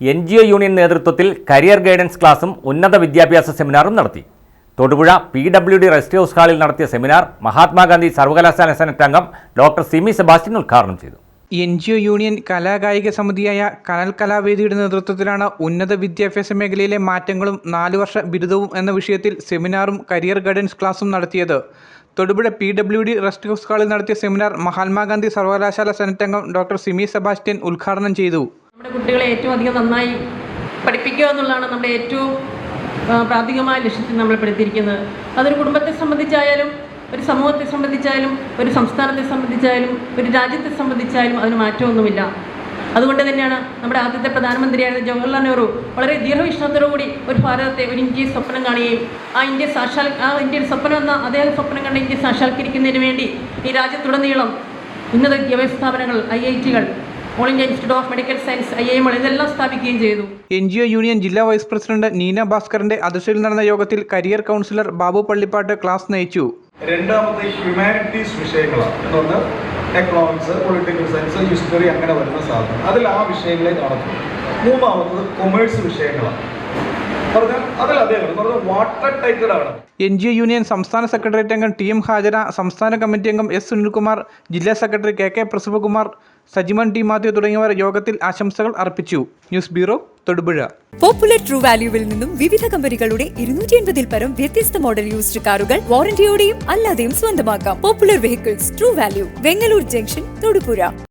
N G O union നേതൃത്വത്തിൽ career guidance ക്ലാസും ഉന്നത വിദ്യാഭ്യാസ സെമിനാറും നടത്തി. Thodupuzha P W D rest house ഹാളിൽ നടത്തിയ സെമിനാർ മഹാത്മാഗാന്ധി സർവകലാശാല സെനറ്റ് അംഗം ഡോക്ടർ സിമി സെബാസ്റ്റ്യൻ ഉദ്ഘാടനം ചെയ്തു. എൻ ജി ഒ യൂണിയൻ കലാകായിക സമിതിയായ കനൽ കലാവേദിയുടെ നേതൃത്വത്തിലാണ് ഉന്നത വിദ്യാഭ്യാസ മേഖലയിലെ മാറ്റങ്ങളും നാലു വർഷ ബിരുദവും എന്ന വിഷയത്തിൽ സെമിനാറും കരിയർ ഗൈഡൻസ് ക്ലാസും നടത്തിയത്. Thodupuzha P W D rest house ഹാളിൽ നടത്തിയ സെമിനാർ മഹാത്മാഗാന്ധി സർവകലാശാല സെനറ്റ് അംഗം ഡോക്ടർ സിമി സെബാസ്റ്റ്യൻ ഉദ്ഘാടനം ചെയ്തു. നമ്മുടെ കുട്ടികളെ ഏറ്റവും അധികം നന്നായി പഠിപ്പിക്കുക എന്നുള്ളതാണ് നമ്മുടെ ഏറ്റവും പ്രാഥമികമായ ലക്ഷ്യത്തിൽ നമ്മൾ പെടുത്തിയിരിക്കുന്നത്. അതൊരു കുടുംബത്തെ സംബന്ധിച്ചായാലും ഒരു സമൂഹത്തെ സംബന്ധിച്ചായാലും ഒരു സംസ്ഥാനത്തെ സംബന്ധിച്ചായാലും ഒരു രാജ്യത്തെ സംബന്ധിച്ചായാലും അതിന് മാറ്റമൊന്നുമില്ല. അതുകൊണ്ട് തന്നെയാണ് നമ്മുടെ ആദ്യത്തെ പ്രധാനമന്ത്രിയായ ജവഹർലാൽ നെഹ്റു വളരെ ദീർഘവീക്ഷണത്തോടുകൂടി ഒരു ഭാരതത്തെ ഒരു ഇന്ത്യയെ സ്വപ്നം കാണുകയും ആ ഇന്ത്യ സാക്ഷാൽ ആ ഇന്ത്യയുടെ സ്വപ്നം എന്ന അദ്ദേഹം സ്വപ്നം കണ്ട ഇന്ത്യ സാക്ഷാത്കരിക്കുന്നതിന് വേണ്ടി ഈ രാജ്യത്തുടനീളം ഉന്നത വിദ്യാഭ്യാസ സ്ഥാപനങ്ങൾ I I ടികൾ all India institute of medical science I M ഇതെല്ലാം സ്ഥാപിക്കുകയും ചെയ്തു. എൻ ജി ഒ യൂണിയൻ ജില്ലാ വൈസ് പ്രസിഡന്റ് നീന ഭാസ്കറിന്റെ അധ്യക്ഷതയിൽ നടന്ന യോഗത്തിൽ career counsellor Babu Pallippattu class നയിച്ചു. രണ്ടാമത്തെ ഹ്യൂമാനിറ്റീസ് വിഷയങ്ങളാണ്. എക്കണോമിക്സ് പൊളിറ്റിക്കൽ സയൻസ് ഹിസ്റ്ററി അങ്ങനെ വരുന്ന സാധനം. അതിൽ ആ വിഷയങ്ങളെ നടക്കും മൂന്നാമത്തത് കൊമേഴ്സ് വിഷയങ്ങളാണ്. എൻ ജി ഒ യൂണിയൻ സംസ്ഥാന സെക്രട്ടേറിയറ്റ് അംഗം ടി എം ഹാജര സംസ്ഥാന കമ്മിറ്റി അംഗം എസ് സുനിൽകുമാർ ജില്ലാ secretary K K Prasavakumar Sajiman T Mathew തുടങ്ങിയവർ യോഗത്തിൽ ആശംസകൾ അർപ്പിച്ചു. News bureau Thodupuzha. Popular true വാല്യൂവിൽ നിന്നും വിവിധ കമ്പനികളുടെ ഇരുന്നൂറ്റി എൺപതിൽ പരം വ്യത്യസ്ത മോഡൽ യൂസ്ഡ് കാറുകൾ വാറന്റിയോടെയും അല്ലാതെയും സ്വന്തമാക്കാം. Popular vehicles true value Vengalloor junction Thodupuzha.